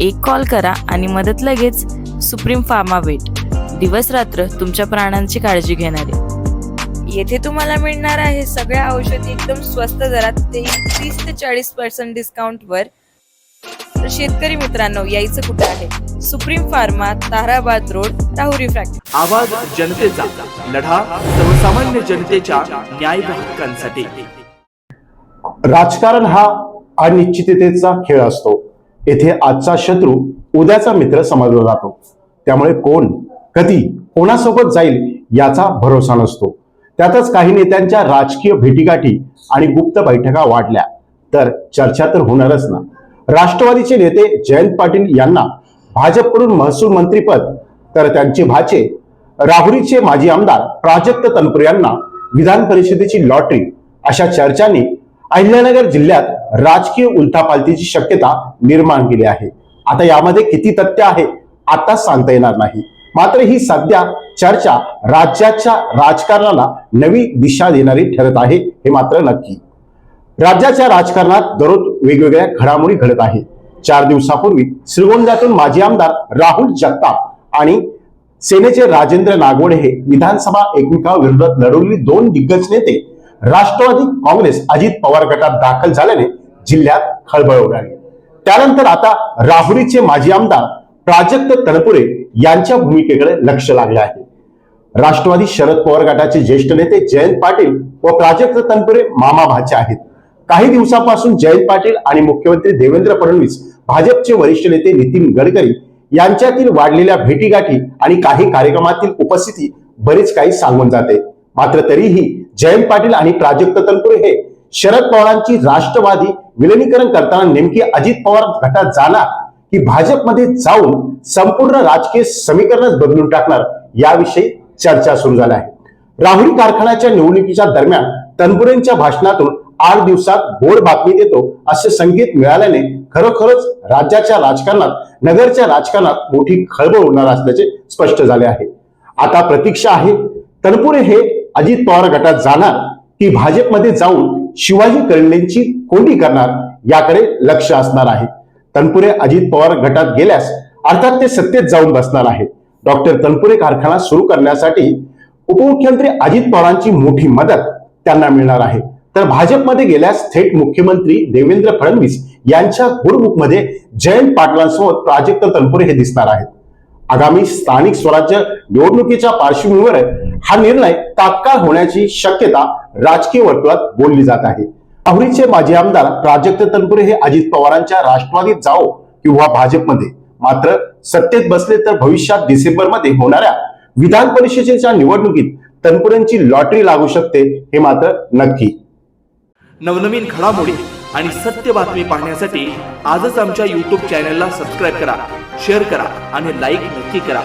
एक कॉल करा आणि मदत लगेच सुप्रीम फार्मा वेट. दिवस रात्र तुमच्या प्राणांची काळजी घेणारे. येथे तुम्हाला मिळणार आहे सगळ्या औषधी एकदम स्वस्त दरात ते तीस ते चाळीस पर्सेंट डिस्काउंटवर तर शेतकरी मित्रांनो यायचं कुठं आहे? Supreme Pharma Tarabad road Rahuri factory. आवाज जनतेचा लढा सर्वसामान्य जनतेच्या न्याय हक्कांसाठी. राजकारण हा अनिश्चिततेचा खेळ असतो. येथे आजचा शत्रू उद्याचा मित्र समजला जातो. त्यामुळे कोण कधी कोणासोबत जाईल याचा भरोसा नसतो. त्यातच काही नेत्यांच्या राजकीय भेटीगाठी आणि गुप्त बैठका वाढल्या. तर चर्चा तर होणारच ना. राष्ट्रवादीचे नेते जयंत पाटील यांना भाजपकडून महसूल मंत्रीपद तर त्यांचे भाचे राहुरीचे माजी आमदार प्राजक्त तनपुरे यांना विधान परिषदेची लॉटरी अशा चर्चांनी अहिल्यानगर जिल्ह्यात राजकीय उलथापालथीची शक्यता निर्माण केली आहे. आता यामध्ये किती तथ्य आहे आता सांगता येणार नाही. मात्र ही सध्या चर्चा राज्याच्या राजकारणाला नवी दिशा देणारी ठरत आहे हे मात्र नक्की. राज्याच्या राजकारणात दररोज वेगवेगळ्या घडामोडी घडत आहे. चार दिवसापूर्वी श्रीगोंद्यातून माजी आमदार राहुल जगताप आणि सेनेचे राजेंद्र नागवडे हे विधानसभा एकमेकाविरोधात लढवलेली दोन दिग्गज नेते राष्ट्रवादी काँग्रेस अजित पवार गटात दाखल झाल्याने जिल्ह्यात खळबळ उडाली. त्यानंतर आता राहुरीचे माजी आमदार प्राजक्त तनपुरे यांच्या भूमिकेकडे लक्ष लागले आहे. राष्ट्रवादी शरद पवार गटाचे ज्येष्ठ नेते जयंत पाटील व प्राजक्त तनपुरे मामा भाचे आहेत. काही दिवसापासून जयंत पाटील आणि मुख्यमंत्री देवेंद्र फडणवीस भाजपचे वरिष्ठ नेते नितीन गडकरी यांच्यातील वाढलेल्या भेटीगाठी आणि काही कार्यक्रमातील उपस्थिती बरीच काही सांगून जाते. मात्र तरीही जयंत पाटील आणि प्राजक्त तनपुरे हे शरद पवारांची राष्ट्रवादी विलनीकरण करताना नेमकी अजित पवार गटात जाणार की भाजपमध्ये जाऊन संपूर्ण राजकीय समीकरणच बदलून टाकणार याविषयी चर्चा सुरू झाल्या आहे. राहुरी कारखान्याच्या निवडणुकीच्या दरम्यान तनपुरेंच्या भाषणातून आठ दिवसात गोड बातमी देतो असे संकेत मिळाल्याने खरोखरच राज्याच्या राजकारणात नगरच्या राजकारणात मोठी खळबळ उडणार असल्याचे स्पष्ट झाले आहे. आता प्रतीक्षा आहे तनपुरे हे अजित पवार गटात जाणार की भाजपमध्ये जाऊन शिवाजी करंडेंची कोंडी करणार याकडे लक्ष असणार आहे. तनपुरे अजित पवार गटात गेल्यास अर्थात ते सत्तेत जाऊन बसणार आहेत. डॉक्टर तनपुरे कारखाना सुरू करण्यासाठी उपमुख्यमंत्री अजित पवारांची मोठी मदत त्यांना मिळणार आहे. तर भाजपमध्ये गेल्यास थेट मुख्यमंत्री देवेंद्र फडणवीस यांच्या गुडबुकमध्ये जयंत पाटलांसोबत प्राजक्त तनपुरे हे दिसणार आहेत. आगामी स्थानिक स्वराज्य निवडणुकीच्या पार्श्वभूमीवर हा निर्णय तात्काळ होण्याची शक्यता राजकीय वर्तुळात बोलली जात आहे. राहुरीचे माजी आमदार प्राजक्त तनपुरे हे अजित पवारांच्या राष्ट्रवादीत जाओ किंवा भाजपमध्ये. मात्र सत्तेत बसले तर भविष्यात डिसेंबरमध्ये होणाऱ्या विधान परिषदेच्या निवडणुकीत तनपुरेंची लॉटरी लागू शकते हे मात्र नक्की. नवनवीन घडामोडी आणि सत्य बातमी पाहण्यासाठी आजच आमच्या युट्यूब चॅनलला सबस्क्राईब करा शेअर करा आणि लाईक नक्की करा.